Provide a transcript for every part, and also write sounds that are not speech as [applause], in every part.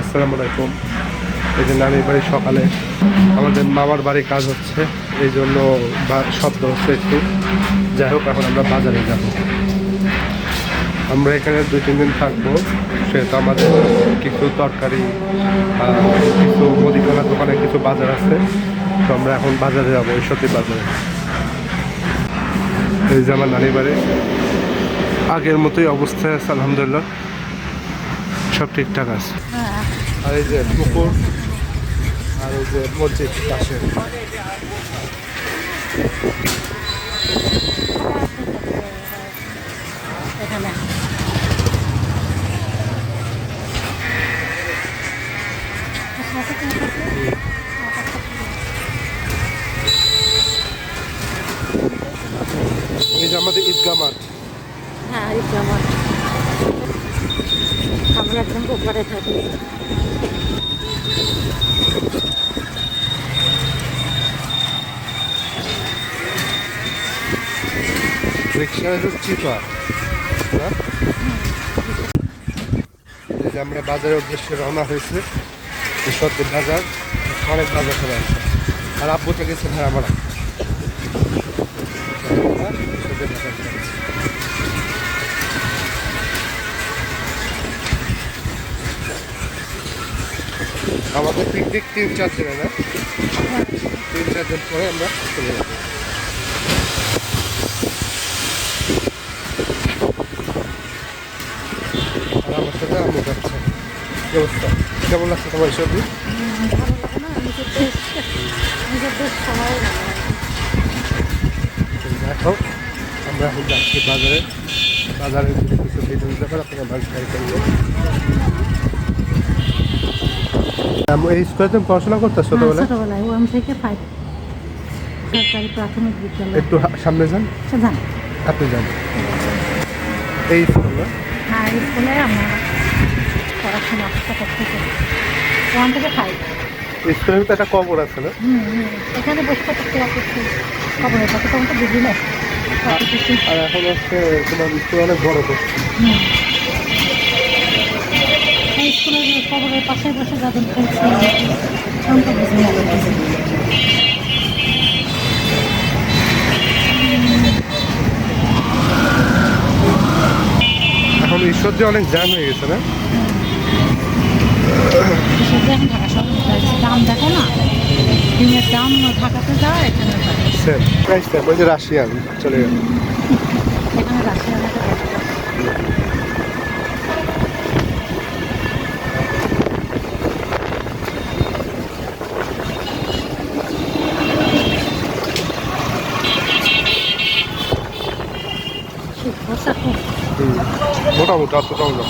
আসসালামু আলাইকুম। এই যে নানির বাড়ি সকালে আমাদের মামার বাড়ি কাজ হচ্ছে, এই জন্য শব্দ হচ্ছে একটু। যাই হোক, এখন আমরা বাজারে যাব। আমরা এখানে দুই, তিন দিন থাকব। সেহেতু আমাদের কিছু তরকারি কিছু মুদিখানার দোকানে কিছু বাজার আছে। তো আমরা এখন বাজারে যাব সত্যি বাজারে। এই যে আমার নানির বাড়ি। আগের মতোই অবস্থায় আছে, আলহামদুলিল্লাহ। সব ঠিকঠাক আছে। আর এই যে পুকুর আর ওই যে মসজিদ পাশে। এই যে আমাদের ঈদগাহ মাঠ। হ্যাঁ এই তো আমার আমরা একদম উপরে থাকি। রিক্সা হচ্ছে চিপা এই যে আমরা বাজারের উদ্দেশ্যে রওনা হয়েছে সত্যি বাজার, অনেক বাজার চলে আসছে। আর আব্বু গেছে ভাই আমার আমাদের পিকনিক তিন চার দিনে না? তিন চার পরে আমরা চলে যাব। সাথে আম্মু কি অবস্থা? কেমন লাগছে তোমার লাগে দেখো আমরা এখন যাচ্ছি বাজারে। বাজারে কিছু ভিডিও দিতে পারে আপনারা বাড়ি ট্রাই করব এই স্কুলে তুমি পড়াশোনা করতে হ্যাঁ, ছোটবেলায়? ছোটবেলায়। ওয়ান থেকে ফাইভ সরকারি প্রাথমিক বিদ্যালয়। একটু সামনে যান। আপনি যান। এই স্কুল হ্যাঁ স্কুলে আমরা পড়াশোনা ওয়ান থেকে ফাইভ স্কুলের ভিতরে একটা কবর আছে না? হুম হুম। এখানে বসে থাকতে কথা তখন তো বুঝি না। আর এখন হচ্ছে তোমার স্কুল অনেক বড় করছে স্কুলের পাশে বসে যাদের খেলছে তখন তো বুঝি না। এখন ঈশ্বর যে অনেক জ্যাম হয়ে গেছে না? এসব যে এখন ঢাকা শহরে দাম দেখো না ডিমের দাম ঢাকাতে যাওয়া এখানে যায়। স্যার প্রাইস স্যার ওই যে রাশিয়ান চলে গেল। এখানে হুম, মোটামুটি অতটাও না।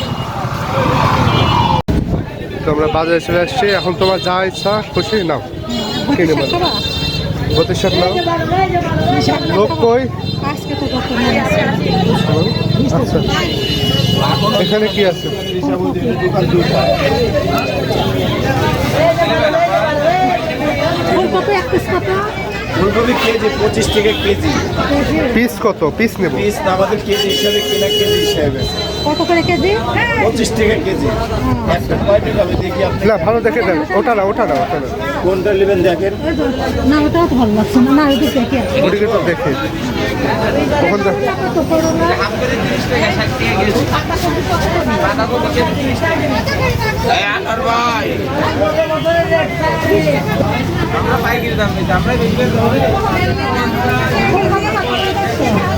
তো আমরা বাজারে চলে আসছি। এখন তোমার যা ইচ্ছা খুশি নাও। কিনে বলো। নাও। লোক কই। আচ্ছা। এখানে কি আছে? ফুলকপি পিস কত? ফুলকপি কেজি পঁচিশ টাকা কেজি। পিস কত? পিস নেব। পিস না আমাদের কেজি হিসাবে কেনা কেজি হিসাবে। কত করে কেজি? পঁচিশ টাকা কেজি। আপনি। না ভালো দেখে দেন। ওটা না ওটা না ওটা না কোনটা নেবেন দেখেন। না ওটাও তো ভালো লাগছে না। না ওইদিকে দেখি। ওদিকে তো দেখি। তখন দেখ কত করোনা আমরা পাইকারি দাম নিচ্ছি আমরা বেশি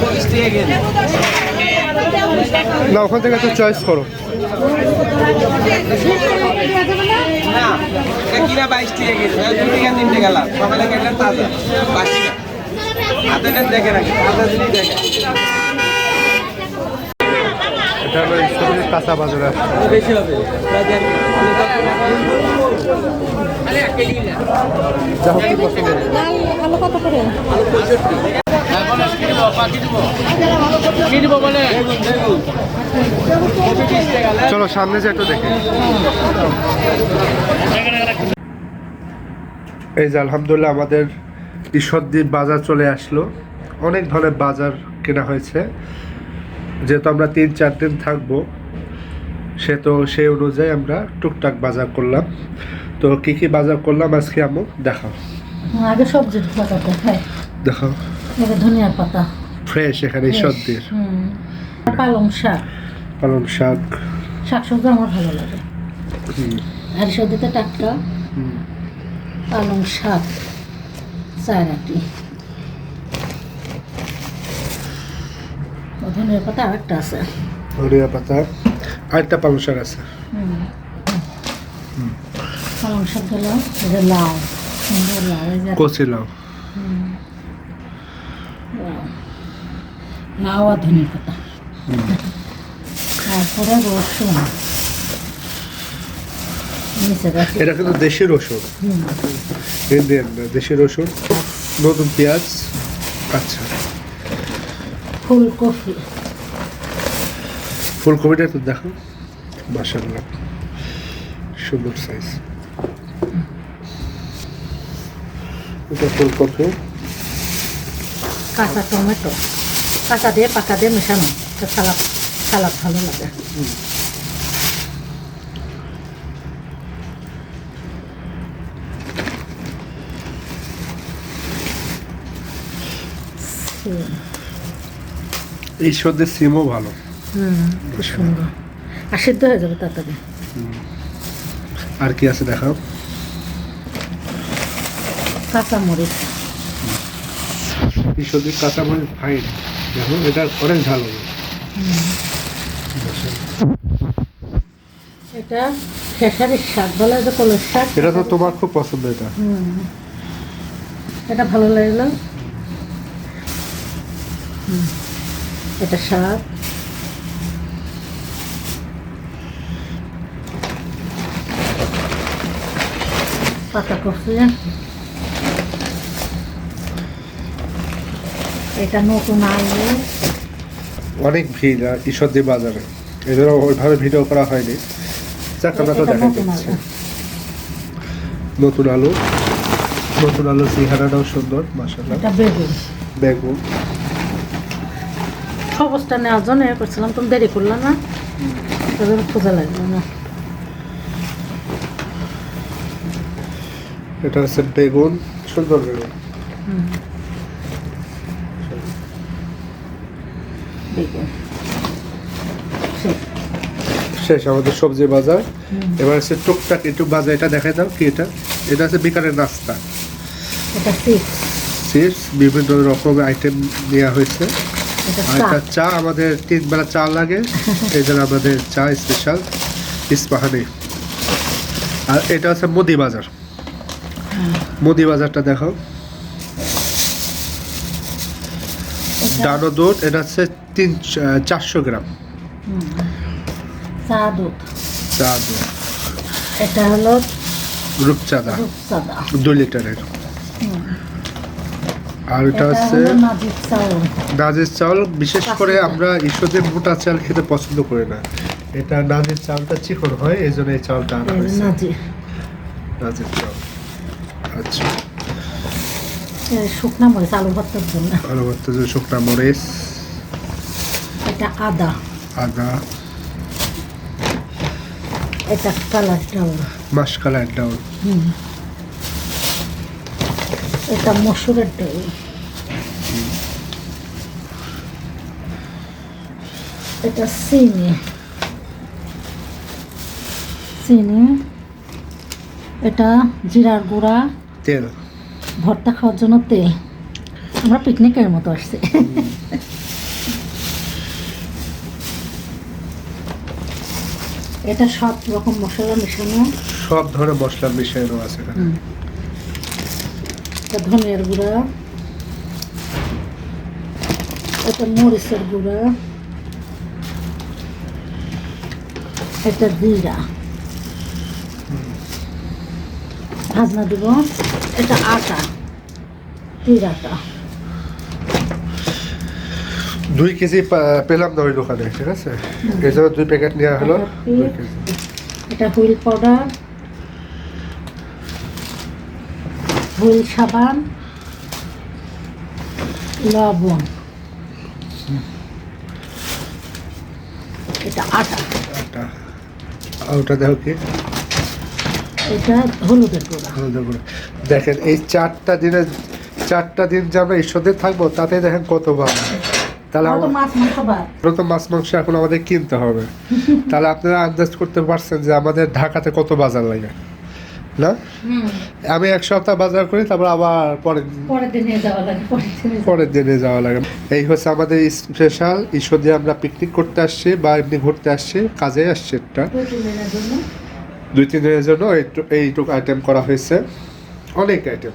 পঁচিশ টাকা কেজি। না ওখান থেকে একটু চয়েস করো। না এটা হলো ঈশ্বরের কাঁচা বাজার বেশি হবে আলু কত করে? চলো সামনে যে একটু দেখি। এই যে আলহামদুলিল্লাহ আমাদের ঈশ্বরদীপ বাজার চলে আসলো। অনেক ধরনের বাজার কেনা হয়েছে। যেহেতু আমরা তিন চার দিন থাকব সে তো সেই অনুযায়ী আমরা টুকটাক বাজার করলাম। তো কি কি বাজার করলাম আজকে আমু দেখাও। আগে সবজির পাতা দেখায় দেখাও। ধনিয়ার পাতা। ফ্রেশ এখানে সর্দির হুম। পালং শাক। পালং শাক। শাক সবজি আমার ভালো লাগে। হুম, আর সর্দিতে টাটকা। পালং শাক। চারাটি ধনিয়ার পাতা আরেকটা আছে। ধনিয়া পাতা। আরেকটা পালং শাক আছে। পালং শাক গেল লাউ। সুন্দর লাউ কচি লাউ। লাউ। লাউ আর ধনিয়ার পাতা তারপরে রসুন এটা কিন্তু দেশি রসুন ইন্ডিয়ান দেশি রসুন নতুন পেঁয়াজ। আচ্ছা। ফুলকপি। ফুলকপিটা তো দেখো মাসাল্লাহ সুন্দর সাইজ এটা ফুলকপি। কাঁচা টমেটো। কাঁচা দিয়ে পাকা দিয়ে মেশানো সালাদ সালাদ ভালো লাগে। এই সদ্যের সিমও ভালো। হুম খুব সুন্দর। আর সিদ্ধ হয়ে যাবে তাড়াতাড়ি আর কি আছে দেখাও? কাঁচামরিচ। এই সদ্যের কাঁচামরিচ ফাইন দেখো এটা অনেক ঝাল হবে। এটা খেসারির শাক বলে যে কলের শাক। এটা তো তোমার খুব পছন্দ এটা। এটা ভালো লাগল এটা শাক। পাতা কফি। এটা নতুন আলু অনেক ভিড় আর ঈশ্বরদী বাজারে। এদের ওইভাবে ভিডিও করা হয়নি। যাক আমরা তো দেখা নতুন যাচ্ছে আলু। নতুন আলু। নতুন আলু চেহারাটাও সুন্দর মাসাল্লাহ বেগুন। বেগুন। খবরটা নেওয়ার জন্য এ করছিলাম তুমি দেরি করলে না। তাদের খোঁজা লাগল না। এটা হচ্ছে বেগুন সুন্দর বেগুন। হুম। বেগুন ঠিক। শেষ। আমাদের সবজি বাজার। এবার হচ্ছে টুকটাক একটু বাজার এটা দেখাই দাও কি এটা? এটা হচ্ছে বিকালের নাস্তা। এটা চিপস বিভিন্ন রকমের আইটেম নেওয়া হয়েছে। আর এটা চা। আমাদের তিন বেলা চা লাগে। [laughs] এই জন্য আমাদের চা স্পেশাল ইস্পাহানি। আর এটা হচ্ছে মুদি বাজার। মুদি বাজারটা দেখো ডানো দুধ এটা হচ্ছে তিন চারশো গ্রাম। চা দুধ। চা দুধ। এটা হলো রূপচাঁদা। দু লিটারের। আর এটা হচ্ছে নাজির চাউল। বিশেষ করে আমরা ঈশ্বরের মোটা চাল খেতে পছন্দ করি না। এটা নাজের চালটা চিকন হয় এই জন্য এই চালটা আনা হয়েছে। নাজির। চাল আচ্ছা। শুকনা মরিচ আলু ভর্তার জন্য। আলু ভর্তা যে শুকনা মরিচ। এটা আদা। আদা। এটা কালার চাউল মাসকালার ডাউল হুম। এটা মসুরের ডাল। এটা চিনি। চিনি। এটা জিরার গুঁড়া। তেল। ভর্তা খাওয়ার জন্য তেল। আমরা পিকনিকের মতো আসছি। এটা সব রকম মশলা মেশানো? সব ধরনের মশলা মিশানো আছে এখানে। এটা ধনিয়ার গুঁড়া এটা মরিচের গুঁড়া এটা জিরা। ভাজনা দিব। এটা আটা তীর আটা দুই কেজি পেলাম না ওই দোকানে ঠিক আছে? এই জন্য দুই প্যাকেট নেওয়া হলো। এটা হুইল পাউডার হুইল সাবান লবণ। এটা আটা। আটা। আর ওটা দেখো কি? এটা হলুদের গুঁড়া। আলাদা করে দেখেন এই চারটা দিনে চারটা দিন যে আমরা ঈশ্বরদের থাকব তাতে দেখেন কত ভালো তাহলে আমার তো মাছ মাংস এখন আমাদের কিনতে হবে। [laughs] তাহলে আপনারা আন্দাজ করতে পারছেন যে আমাদের ঢাকাতে কত বাজার লাগে না? আমি এক সপ্তাহ বাজার করি তারপর আবার পরের পরের দিনে যাওয়া লাগে এই হচ্ছে আমাদের স্পেশাল ঈশ্বর দিয়ে আমরা পিকনিক করতে আসছি বা এমনি ঘুরতে আসছি কাজে আসছি একটা। দুই তিন দিনের জন্য। এইটু- এইটুকু আইটেম করা হয়েছে। অনেক আইটেম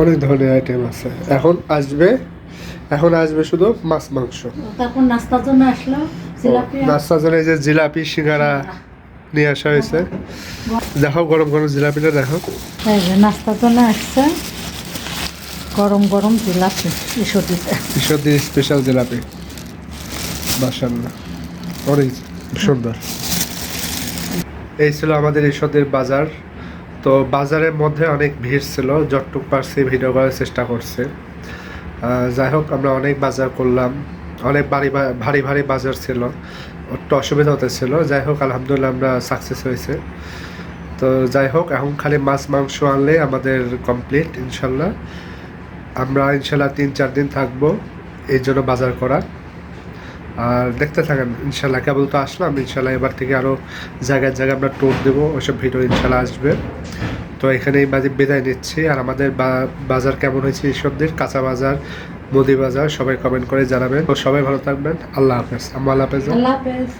অনেক ধরনের আইটেম আছে। এখন আসবে এখন আসবে শুধু মাছ মাংস। তারপর নাস্তার জন্য আসলো জিলাপি। নাস্তার জন্য এই যে জিলাপি সিঙ্গারা নিয়ে আসা হয়েছে। দেখো গরম গরম জিলাপিটা দেখো। নাস্তার জন্য আসছে গরম গরম জিলাপি এসো দিতে স্পেশাল জিলাপি। মাসাল্লাহ অনেক সুন্দর। এই ছিল আমাদের ঈশ্বরদের বাজার। তো বাজারের মধ্যে অনেক ভিড় ছিল, যতটুক পারছি ভিডিও করার চেষ্টা করছে। যাই হোক, আমরা অনেক বাজার করলাম, অনেক ভারী ভারী ভারী বাজার ছিল, একটু অসুবিধা হতেছিল যাই হোক, আলহামদুলিল্লাহ আমরা সাকসেস হয়েছে। তো যাই হোক, এখন খালি মাছ, মাংস আনলে আমাদের কমপ্লিট ইনশাল্লাহ। আমরা ইনশাল্লাহ তিন চার দিন থাকব, এই জন্য বাজার করা আর দেখতে থাকেন, ইনশাল্লাহ কেবল তো আসলাম, ইনশাল্লাহ এবার থেকে আরও জায়গায় জায়গায় আমরা টোর দেবো, ওইসব ভিডিও ইনশাল্লাহ আসবে। তো এখানেই বাজে বিদায় নিচ্ছি, আর আমাদের বাজার কেমন হয়েছে এইসব দিন কাঁচা বাজার, মুদি বাজার, সবাই কমেন্ট করে জানাবেন। তো সবাই ভালো থাকবেন, আল্লাহ হাফেজ। আম্মা, আল্লাহ হাফেজ। আল্লাহ হাফেজ।